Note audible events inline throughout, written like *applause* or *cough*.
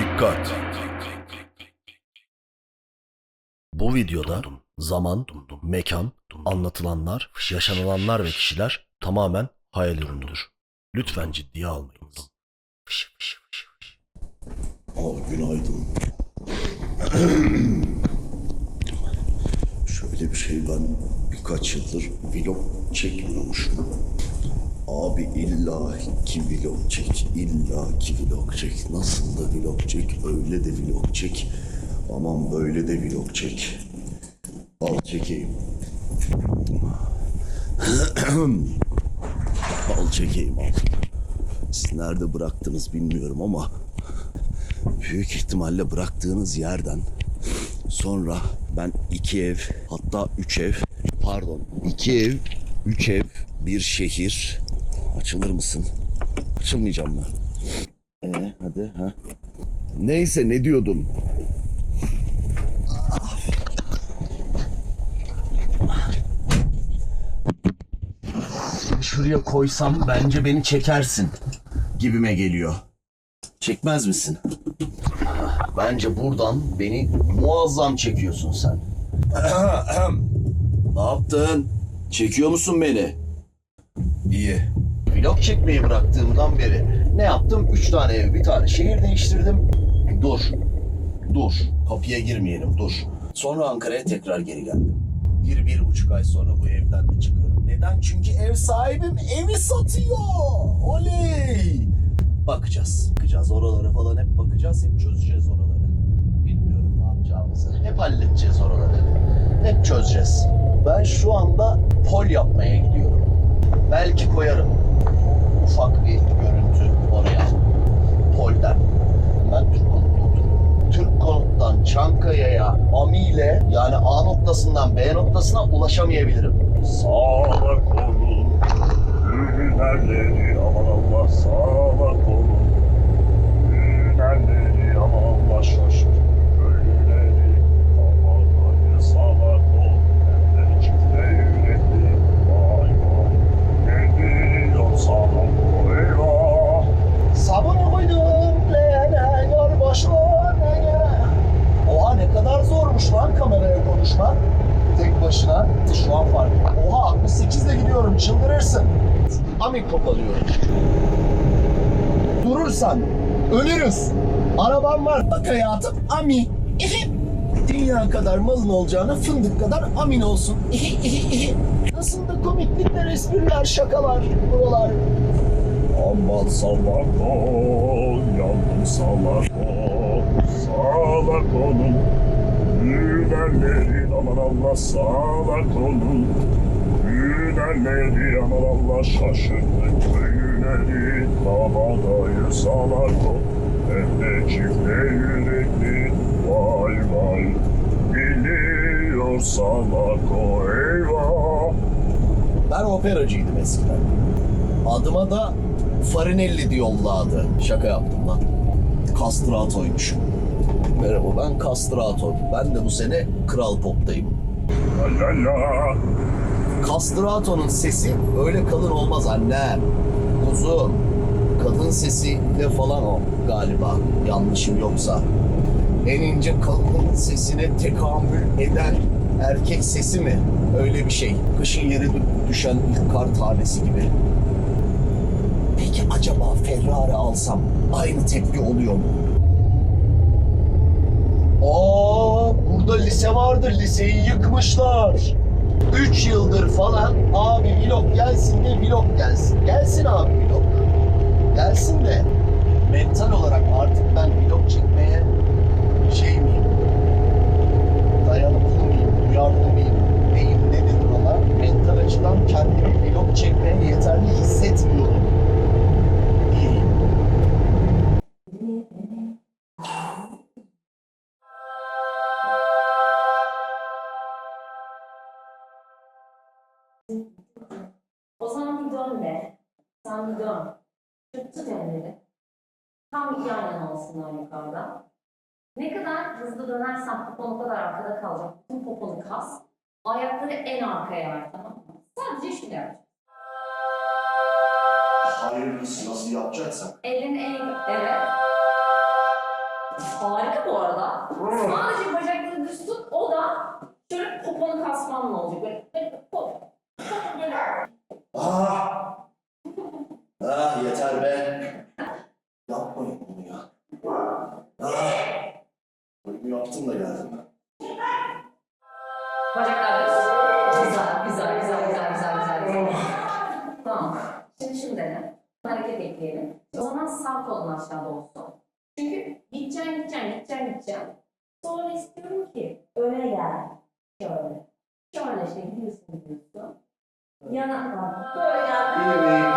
Dikkat! Bu videoda zaman, mekan, anlatılanlar, yaşanılanlar ve kişiler tamamen hayal ürünüdür. Lütfen ciddiye almayınız. Aa, günaydın. Şöyle bir şey ben birkaç yıldır vlog çekmiyormuşum. Abi illa ki vlog çek, illa ki vlog çek. Nasıl da vlog çek, öyle de vlog çek. Aman böyle de vlog çek. Al çekeyim. *clears throat* al çekeyim al. Siz nerede bıraktınız bilmiyorum ama büyük ihtimalle bıraktığınız yerden sonra ben iki ev hatta üç ev pardon iki ev üç ev bir şehir açılır mısın? Açılmayacağım ben. Ee, hadi ha. Neyse ne diyordum? Şuraya koysam bence beni çekersin gibime geliyor. Çekmez misin? Bence buradan beni muazzam çekiyorsun sen. *clears throat* ne yaptın? Çekiyor musun beni? İyi. Vlog çekmeyi bıraktığımdan beri ne yaptım? Üç tane ev, bir tane şehir değiştirdim. Dur. Dur. Kapıya girmeyelim, dur. Sonra Ankara'ya tekrar geri geldim. Bir, bir buçuk ay sonra bu evden de çıkıyorum. Neden? Çünkü ev sahibim evi satıyor. Oley! Bakacağız. Bakacağız oralara falan hep bakacağız. Hep çözeceğiz oraları. Bilmiyorum ne yapacağımızı. Hep halledeceğiz oraları. Hep çözeceğiz. Ben şu anda pol yapmaya gidiyorum. Belki koyarım. Ufak bir görüntü oraya. Polden. Ben Türk konutta oturuyorum. Türk konuttan Çankaya'ya Ami ile yani A noktasından B noktasına ulaşamayabilirim. Sağla kolun Hünerleri aman Allah sağla kolun Hünerleri aman Allah şaşır Köylüleri Kamadayı sağla kol Hem de çifte yürekli Vay vay Geliyor sağla kol eyvah Sabunu koydum leğene yar başına gene. Oha ne lan kameraya konuşmak. Tek başına. Şu an fark. Oha 68 ile gidiyorum çıldırırsın. Amik kopalıyorum. Durursan ölürüz. Arabam var bak hayatım ami. Dünya kadar malın olacağına fındık kadar amin olsun. Nasıl da komiklikler, espriler, şakalar buralar. Aman salak ol, yandım salak ol, salak. Hünerlerin aman Allah salak olun. Hünerleri aman Allah şaşırdı köyleri. Kabadayı salak ol, hem de çifte yürekli. Vay vay, biliyor salak o eyvah. Ben operacıydım eskiden. Adıma da Farinelli diyorlardı. Şaka yaptım lan. Castrato'ymuşum. Merhaba ben Castrato. Ben de bu sene Kral Pop'tayım. Castrato'nun sesi öyle kalın olmaz annem. Uzun. Kadın sesi de falan o galiba. Yanlışım yoksa. En ince kadın sesine tekamül eden erkek sesi mi? Öyle bir şey. Kışın yere dü- düşen ilk kar tanesi gibi. Peki acaba Ferrari alsam aynı tepki oluyor mu? Aa, burada lise vardır. Liseyi yıkmışlar. 3 yıldır falan abi vlog gelsin de vlog gelsin. Gelsin abi vlog. Gelsin de mental olarak artık ben vlog çekmeye şey miyim? Dayanıklı mıyım? Duyarlı mıyım? Neyim? Ne denir? Mental açıdan kendimi vlog çekmeye yeterli hissetmiyorum. Sen Çık tut elleri. Tam yan yana olsunlar yukarıda. Ne kadar hızlı dönersen popon o kadar arkada kalacak. Tüm poponu kas. Ayakları en arkaya ver tamam mı? Sadece şunu yap. Ayrılmış nasıl yapacaksak. Elin en... Evet. Harika bu arada. Sadece bacakları düz tut. O da şöyle poponu kasmanla olacak. Böyle, böyle pop. Böyle. Aa! Ah! Ah yeter be. Yapmayın bunu ya. Ah! Bunu yaptım da geldim ben. Bacaklar düz. Güzel, güzel, güzel, güzel, güzel, güzel, güzel. Tamam. Şimdi şimdi dene. Hareket ekleyelim. O zaman sağ kolun aşağıda olsun. Çünkü gideceksin, gideceksin, gideceksin, gideceksin. Sonra istiyorum ki öne gel. Şöyle. Şöyle işte gidiyorsun, gidiyorsun. Yana bak. Böyle geldin. Bebeğim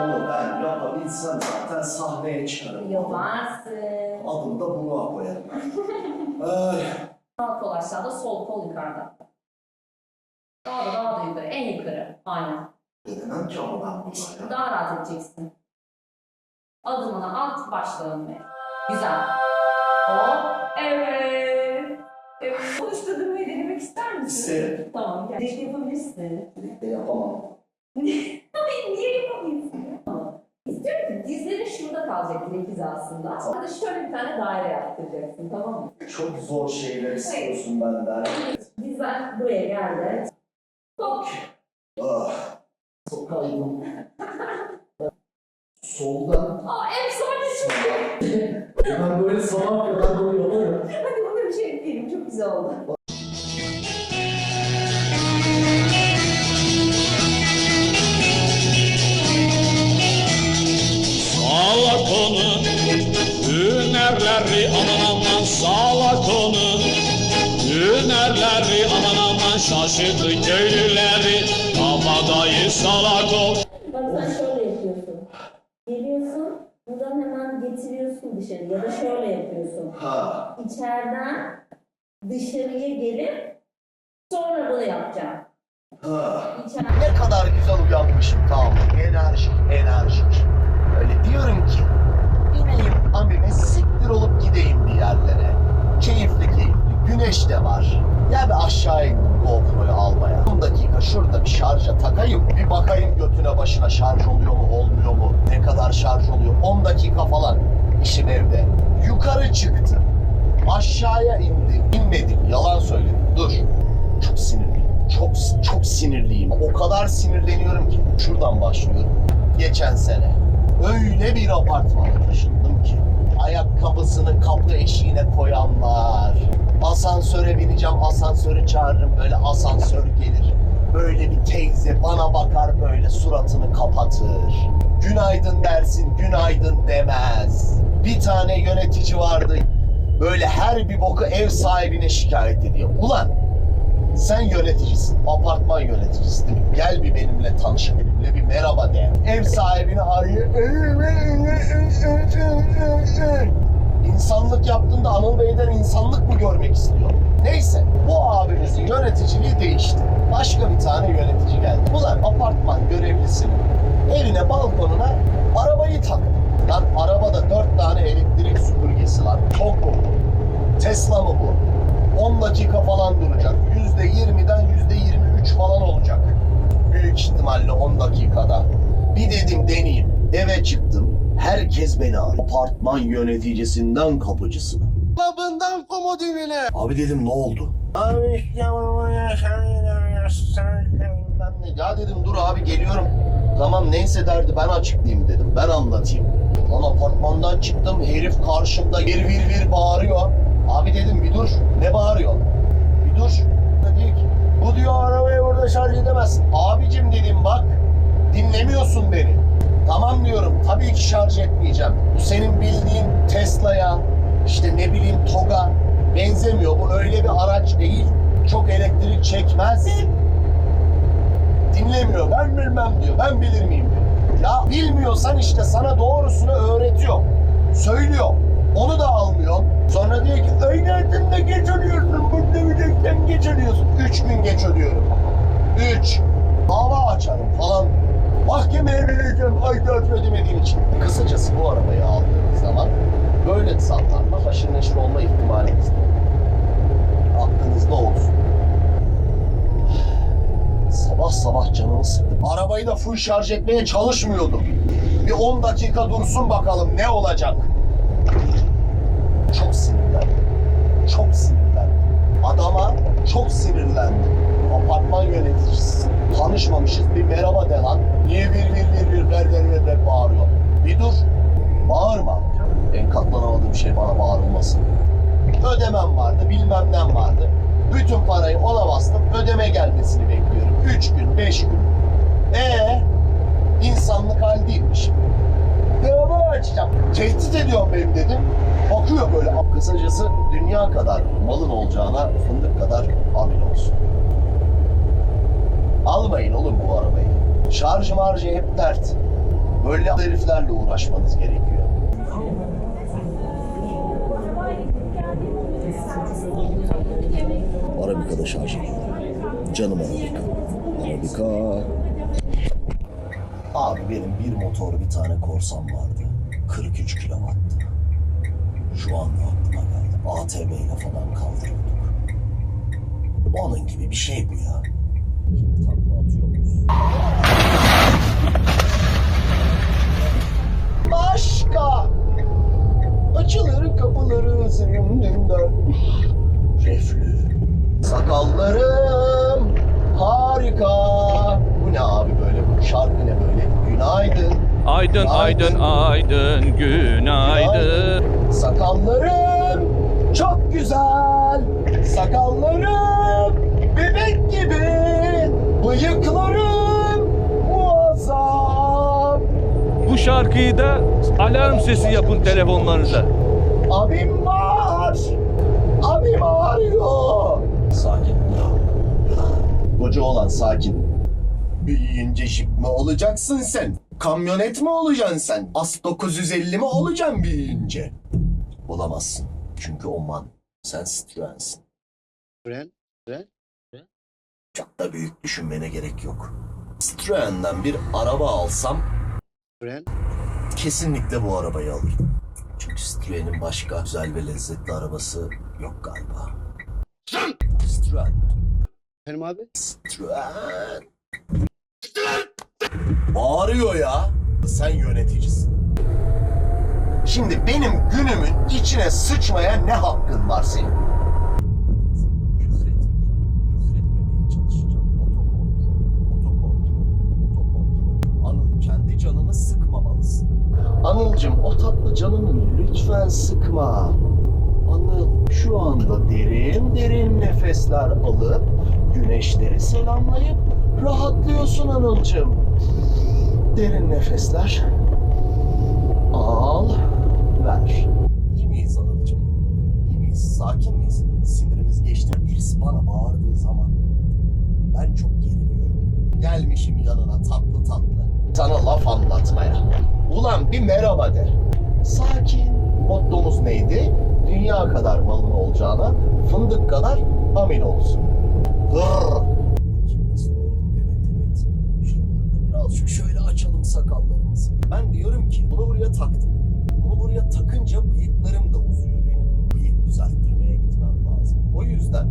onu ben yapabilsem zaten sahneye çıkarım. Yaparsın. Adını da buna koyarım. Ay. Sağ kol aşağıda, sol kol yukarıda. Daha da daha da yukarı. En yukarı. Aynen. Dedemem ki ama ben bunu ya. Daha rahat edeceksin. Adımını at, başla dönmeye. Güzel. Hop. Evet. Evet. Dönmeyi denemek ister misin? İsterim. Tamam. Gel. Keşke yapabilirsin. Birlikte yapamam. Ay niye yapamayasın ya? Tamam. İstiyorum ki dizlerin şurada kalacak direk hizasında. Sonra da şöyle bir tane daire yaptıracaksın tamam mı? Çok zor şeyler istiyorsun benden. Dizler buraya geldi. Hop. Ah. Çok kaydım. *laughs* Soldan. Aa en son çıktı. Ben böyle sabah kadar bunu yaparım. Hadi buna bir şey ekleyelim. Çok güzel oldu. Hünerleri aman aman sağla konu Hünerleri aman aman şaşırdı köylüleri Kabadayı salak ol Bak sen şöyle yapıyorsun. Geliyorsun, buradan hemen getiriyorsun dışarı ya da şöyle yapıyorsun. Ha. İçeriden dışarıya gelip sonra bunu yapacağım. Ha. İçeriden Ne kadar güzel uyanmışım tamam? Enerjik, enerjik. Öyle diyorum ki, bineyim amime siktir olup gideyim bir yerlere. Keyifli keyifli, güneş de var. Ya bir aşağı indim GoPro'yu almaya. 10 dakika şurada bir şarja takayım. Bir bakayım götüne başına şarj oluyor mu, olmuyor mu? Ne kadar şarj oluyor? 10 dakika falan işim evde. Yukarı çıktım. Aşağıya indim. İnmedim, yalan söyledim. Dur. Çok sinirliyim. Çok çok sinirliyim. O kadar sinirleniyorum ki. Şuradan başlıyorum. Geçen sene öyle bir apartmana taşındım ayakkabısını kapı eşiğine koyanlar. Asansöre bineceğim, asansörü çağırırım. Böyle asansör gelir. Böyle bir teyze bana bakar böyle suratını kapatır. Günaydın dersin, günaydın demez. Bir tane yönetici vardı. Böyle her bir boku ev sahibine şikayet ediyor. Ulan sen yöneticisin, apartman yöneticisi? Gel bir benimle tanış, benimle bir merhaba de. Ev sahibini arıyor. İnsanlık yaptığında Anıl Bey'den insanlık mı görmek istiyor? Neyse, bu abimizin yöneticiliği değişti. Başka bir tane yönetici geldi. Ulan apartman görevlisinin evine, balkonuna arabayı taktı. Lan arabada dört tane elektrik süpürgesi var. Tok mu bu? Tesla mı bu? 10 dakika falan duracak. %20'den %23 falan olacak. Büyük ihtimalle 10 dakikada. Bir dedim deneyeyim. Eve çıktım. Herkes beni arıyor. Apartman yöneticisinden kapıcısına. Labından komodinine. Abi dedim ne oldu? Abi ya dedim dur abi geliyorum. Tamam neyse derdi ben açıklayayım dedim. Ben anlatayım. Lan apartmandan çıktım herif karşımda vir vir vir bağırıyor. Abi dedim bir dur. Ne bağırıyor? Bir dur. Bu diyor arabayı burada şarj edemezsin. Abicim dedim bak dinlemiyorsun beni. Tamam diyorum tabii ki şarj etmeyeceğim. Bu senin bildiğin Tesla'ya işte ne bileyim TOG'a benzemiyor. Bu öyle bir araç değil. Çok elektrik çekmez. Dinlemiyor. Ben bilmem diyor. Ben bilir miyim diyor. Ya bilmiyorsan işte sana doğrusunu öğretiyor. Söylüyor. Onu da almıyor. Sonra diyor ki öğrendin de geç ödüyorsun. Burada ödeyeceksen geç ödüyorsun. Üç gün geç ödüyorum. Üç. Dava açarım falan. Mahkemeye vereceğim aidat ödemediğim için. Kısacası bu arabayı aldığınız zaman böyle saplanma haşır neşir olma ihtimaliniz. Aklınızda olsun. Sabah sabah canımı sıktı. Arabayı da full şarj etmeye çalışmıyordum. Bir 10 dakika dursun bakalım ne olacak. Çok sinirlendim. Çok sinirlendim. Adama çok sinirlendim. apartman yöneticisisin. Tanışmamışız bir merhaba de lan. Niye bir bir bir bir ver ver ver ver bağırıyor? Bir dur. Bağırma. En katlanamadığım şey bana bağırılması. Ödemem vardı, bilmem nem vardı. Bütün parayı ona bastım, ödeme gelmesini bekliyorum. Üç gün, beş gün. Ee, insanlık hal değilmiş. Devamı açacağım. Tehdit ediyorum benim dedim. Bakıyor böyle. Kısacası dünya kadar malın olacağına fındık kadar amin olsun. Almayın oğlum bu arabayı. Şarj marjı hep dert. Böyle heriflerle uğraşmanız gerekiyor. Arabika'da şarj ediyorum. Canım Arabika. Arabika. Benim bir motor bir tane korsan vardı. 43 kilowattı. Şu anda aklıma geldi. ATV ile falan kaldırıyorduk. Onun gibi bir şey bu ya. Takla atıyor muyuz? Başka! Açılır kapıları zihnimden. Reflü. Sakallarım harika. Bu ne abi böyle? Bu şarkı ne böyle? Günaydın. Aydın aydın aydın günaydın. Sakallarım çok güzel. Sakallarım bebek gibi. Bıyıklarım muazzam. Bu şarkıyı da alarm sesi yapın telefonlarınıza. Abim var. Abim ağrıyor. Sakin. Koca olan sakin. Büyüyünce mi olacaksın sen? Kamyonet mi olacaksın sen? As 950 mi olacaksın büyüyünce? Olamazsın. Çünkü o man. Sen Citroen'sin. Fren, fren. Çok da büyük düşünmene gerek yok. Citroen'den bir araba alsam Fren. kesinlikle bu arabayı alırdım. Çünkü Citroen'in başka güzel ve lezzetli arabası yok galiba. Citroen mi? Efendim abi? Citroen. Bağırıyor ya. Sen yöneticisin. Şimdi benim günümün içine sıçmaya ne hakkın var senin? Anılcım o tatlı canını lütfen sıkma. Anıl şu anda derin derin nefesler alıp güneşleri selamlayıp rahatlıyorsun Anılcım. Derin nefesler. Al, ver. İyi miyiz Anılcım? İyi miyiz? Sakin miyiz? Sinirimiz geçti? Birisi bana bağırdığı zaman ben çok geriliyorum. Gelmişim yanına tatlı tatlı. Sana laf anlatmaya. Ulan bir merhaba de. Sakin. Mottomuz neydi? Dünya kadar malın olacağına fındık kadar amin olsun. Hırr. Birazcık şöyle açalım sakallarımızı. Ben diyorum ki bunu buraya taktım. Bunu buraya takınca bıyıklarım da uzuyor benim. Bıyık düzelttirmeye gitmem lazım. O yüzden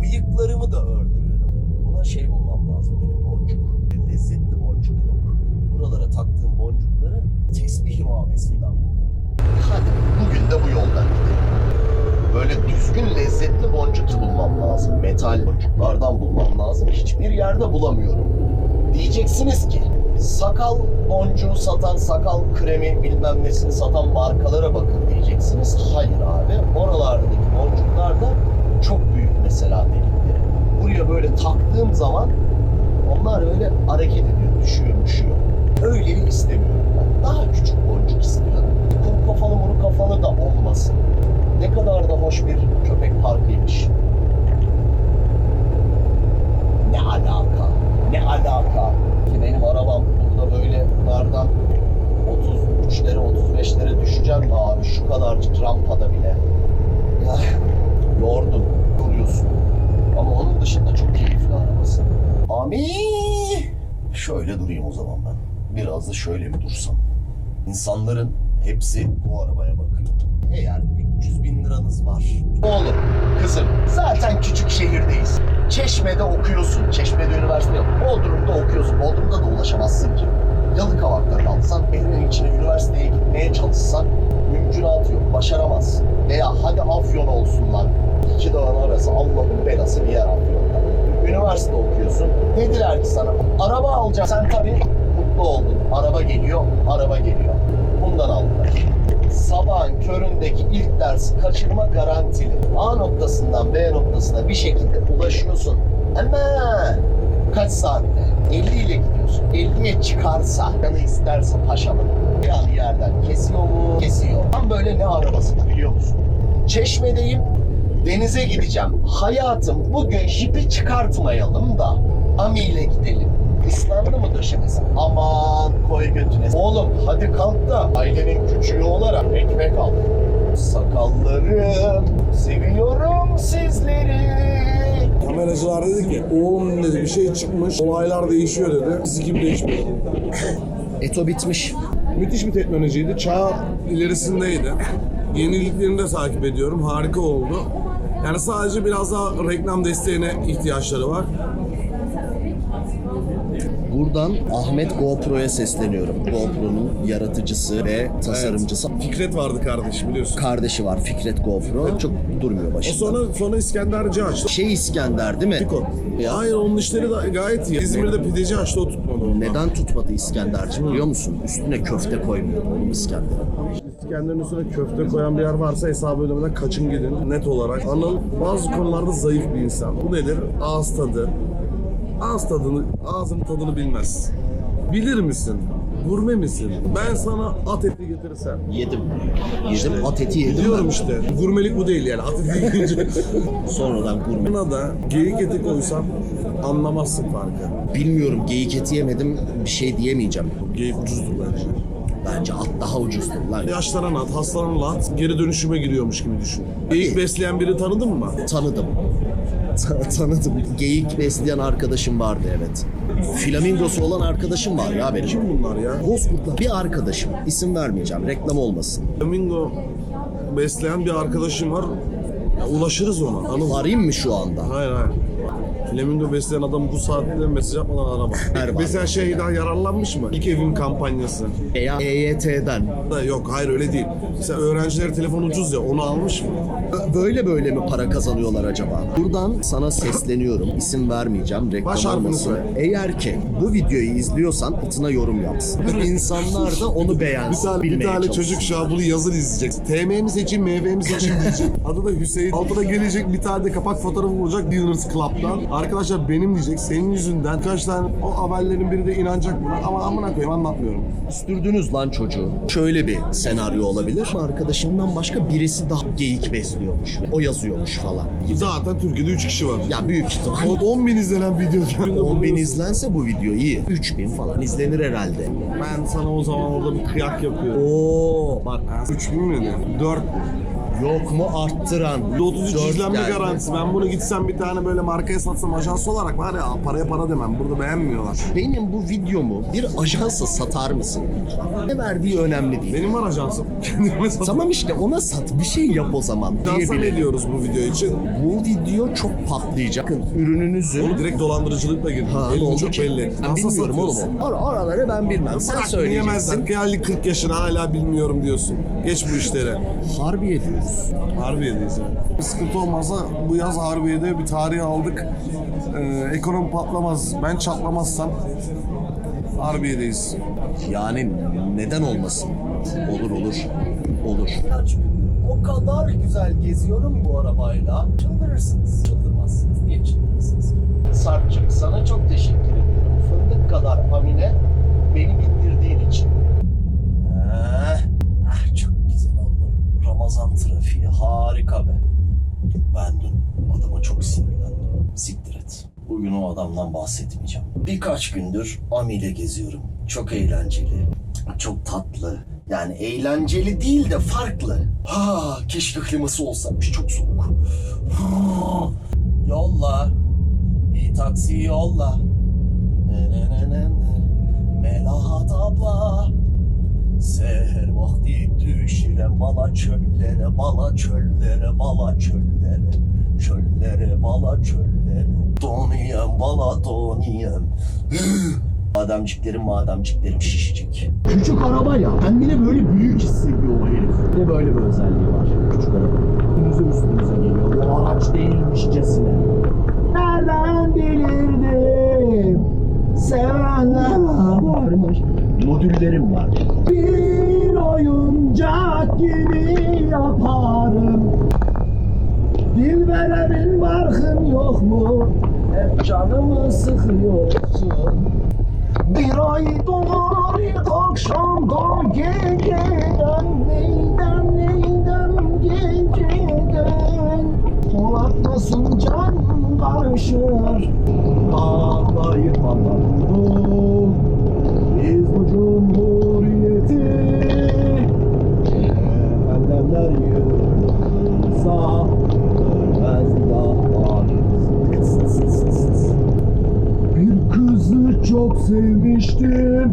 bıyıklarımı da ördürüyorum. Buna şey bulmam lazım benim boncuk. Lezzetli boncuk yok. Buralara taktığım boncukları tesbih imamesinden buldum. Hadi bugün de bu yoldan gidelim. Böyle düzgün lezzetli boncuk bulmam lazım. Metal boncuklardan bulmam lazım. Hiçbir yerde bulamıyorum. Diyeceksiniz ki sakal boncuğu satan, sakal kremi bilmem nesini satan markalara bakın diyeceksiniz. Hayır abi. Oralardaki boncuklar da çok büyük mesela delikleri. Buraya böyle taktığım zaman onlar böyle hareket ediyor, düşüyor, düşüyor. Öyle istemiyorum ben. Daha küçük boncuk istiyorum. Kum kafalı muru kafalı da olmasın. Ne kadar da hoş bir köpek parkıymış. Ne alaka? Ne alaka? Ki benim arabam burada böyle bunlardan 33'lere 35'lere düşeceğim mi abi? Şu kadarcık rampada bile. Ya, yordun, yoruyorsun. Ama onun dışında çok keyifli arabası. Ami! Şöyle durayım o zaman ben. Biraz da şöyle mi dursam? İnsanların hepsi bu arabaya bakıyor. Eğer 300 bin liranız var. Oğlum, kızım zaten küçük şehirdeyiz. Çeşme'de okuyorsun. Çeşme'de üniversite yok. Bodrum'da okuyorsun. Bodrum'da da ulaşamazsın ki. Yalıkavak'ta kalsan, evinin içine üniversiteye gitmeye çalışsan mümkünatı yok. Başaramazsın. Veya hadi Afyon olsun lan. İki dağın arası Allah'ın belası bir yer Afyon'da. Üniversite okuyorsun. Dediler ki sana araba alacaksın. Sen tabii mutlu oldun. Araba geliyor, araba geliyor. Bundan aldılar. Sabahın köründeki ilk dersi kaçırma garantili. A noktasından B noktasına bir şekilde ulaşıyorsun. Ama kaç saatte? 50 ile gidiyorsun. 50'ye çıkarsa, yanı isterse paşamın. Yani yerden kesiyor mu? Kesiyor. Tam böyle ne arabası biliyor musun? Çeşmedeyim, denize gideceğim. Hayatım bugün jipi çıkartmayalım da Ami ile gidelim. Islandı mı döşemesi? Aman koy götüne. Oğlum hadi kalk da ailenin küçüğü olarak ekmek al. Sakallarım, seviyorum sizleri. Kameracılar dedi ki oğlum dedi bir şey çıkmış olaylar değişiyor dedi. Siz gibi değişmiyor. Eto bitmiş. Müthiş bir teknolojiydi. Çağ ilerisindeydi. Yeniliklerini de takip ediyorum. Harika oldu. Yani sadece biraz daha reklam desteğine ihtiyaçları var. Buradan Ahmet GoPro'ya sesleniyorum. GoPro'nun yaratıcısı ve tasarımcısı. Fikret vardı kardeşim biliyorsun. Kardeşi var Fikret GoPro. Çok durmuyor O başında. sonra sonra İskenderci açtı. Şey İskender değil mi? Piko. Ya. Hayır onun işleri de gayet iyi. İzmir'de pideci açtı o tutmadı onu. Neden tutmadı İskenderci biliyor musun? Üstüne köfte koymuyor oğlum İskender. İskender'in üstüne köfte koyan bir yer varsa hesabı ödemeden kaçın gidin net olarak. Anıl bazı konularda zayıf bir insan. Bu nedir? Ağız tadı. Ağız tadını, ağzın tadını bilmez. Bilir misin? Gurme misin? Ben sana at eti getirirsem. Yedim. Yedim at eti yedim. Diyorum işte. Gurmelik bu değil yani. At eti yiyince. *laughs* Sonradan gurme. Buna da geyik eti koysam anlamazsın farkı. Bilmiyorum geyik eti yemedim bir şey diyemeyeceğim. Geyik ucuzdur bence. Bence at daha ucuzdur lan. Yaşlanan at, hastalanan at geri dönüşüme giriyormuş gibi düşün. Geyik besleyen biri tanıdın mı? Tanıdım. Ta- tanıdım. Geyik besleyen arkadaşım vardı evet. Flamingosu olan arkadaşım var ya benim. Kim bunlar ya? Bozkurt'ta bir arkadaşım. İsim vermeyeceğim. Reklam olmasın. Flamingo besleyen bir arkadaşım var. Ya ulaşırız ona. Anıl. Arayayım mı şu anda? Hayır hayır. Flamingo besleyen adam bu saatte mesaj yapmadan arama. *laughs* Bana. Mesela şeyden yararlanmış mı? İlk evin kampanyası. Veya EYT'den. Da yok hayır öyle değil. Mesela öğrencilere telefon ucuz ya onu almış mı? Böyle böyle mi para kazanıyorlar acaba? Buradan sana sesleniyorum. İsim vermeyeceğim. Reklam harfini olmasın. söyle. Eğer ki bu videoyu izliyorsan altına yorum yapsın. İnsanlar da onu Bir beğensin. tane, bir bilmeye tane çalışsın. çocuk şu an bunu yazın izleyecek. TM mi seçeyim, MV mi seçeyim diyecek. *laughs* Adı da Hüseyin. Altına gelecek bir tane de kapak fotoğrafı bulacak Diners Club'dan. Arkadaşlar benim diyecek. Senin yüzünden kaç tane o haberlerin biri de inanacak buna. Ama amına koyayım anlatmıyorum. Üstürdünüz lan çocuğu. Şöyle bir senaryo olabilir. Arkadaşımdan başka birisi daha geyik besliyormuş. O yazıyormuş falan. Zaten Türkiye'de 3 kişi var. Ya büyük ihtimal. O 10 bin izlenen video. 10 *laughs* bin izlense bu video iyi. 3 bin falan izlenir herhalde. Ben sana o zaman orada bir kıyak yapıyorum. Oo bak 3 bin mi? 4 yok mu arttıran? 33 Dört izlenme geldi. garantisi. Ben bunu gitsem bir tane böyle markaya satsam ajans olarak var ya paraya para demem. Burada beğenmiyorlar. Benim bu videomu bir ajansa satar mısın? Ne verdiği önemli değil. Benim var ajansım. *laughs* Kendime satıyorum. Tamam işte ona sat bir şey yap o zaman Dansa ne diyebilirim. diyoruz bu video için? Bu video çok patlayacak. Bakın ürününüzü Onu direkt dolandırıcılıkla girdim. Ha, Elini oldu çok ki? belli. Ben Dansa bilmiyorum oğlum satıyorsun. o. Or- oraları ben bilmem. Sen Bırak söyleyeceksin. yemezler. Geldi 40 yaşına hala bilmiyorum diyorsun. Geç bu işlere. Harbiye diyoruz. Harbiye'deyiz yani. Bir sıkıntı olmazsa bu yaz Harbiye'de bir tarih aldık. Ee, ekonomi patlamaz. Ben çatlamazsam Harbiye'deyiz. Yani neden olmasın? Olur olur. Olur. O kadar güzel geziyorum bu arabayla. Çıldırırsınız. Çıldırmazsınız. Niye çıldırırsınız? Sarp'cığım sana çok teşekkür ediyorum. Fındık kadar Amine beni bindirdiğin için. Ah, ah çok. Ramazan trafiği harika be. Ben dün adama çok sinirlendim. Siktir et. Bugün o adamdan bahsetmeyeceğim. Birkaç gündür Ami ile geziyorum. Çok eğlenceli. Çok tatlı. Yani eğlenceli değil de farklı. Ha, keşke kliması olsaymış. Çok soğuk. Ha, yolla. Bir taksi yolla. Ne ne ne ne. Melahat abla. Seher vakti düşürem bala çöllere, bala çöllere, bala çöllere, çöllere, bala çöllere. Donuyem, bala donuyem. Mademciklerim, *gasps* mademciklerim şişecek. Küçük araba ya. Kendini böyle büyük hissediyor o herif. Bir de böyle bir özelliği var. Küçük araba. Üstümüze üstümüze geliyor. Bu araç değilmişçesine. nereden bilirdim Sevenler varmış Modüllerim var. Bir oyuncak gibi yaparım. Dilbere'nin barkın yok mu? Hep canımı sıkıyorsun. Bir ay doğar ilk akşamda geceden Neyden neyden geceden. Polatmasın can karışır. Ağlayıp bu cumhuriyeti. Cehennemler yığılsa Ölmez dağlarımız Bir kızı çok sevmiştim.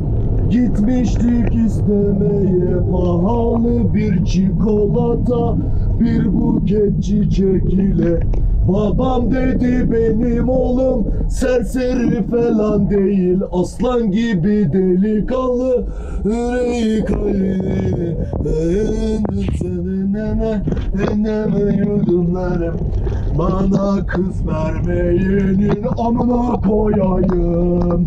Gitmiştik istemeye. Pahalı bir çikolata Bir buket çiçek ile Babam dedi benim oğlum serseri falan değil Aslan gibi delikanlı. Yüreği kalbi Eneme yudumlarım Bana kız vermeyenin amına koyayım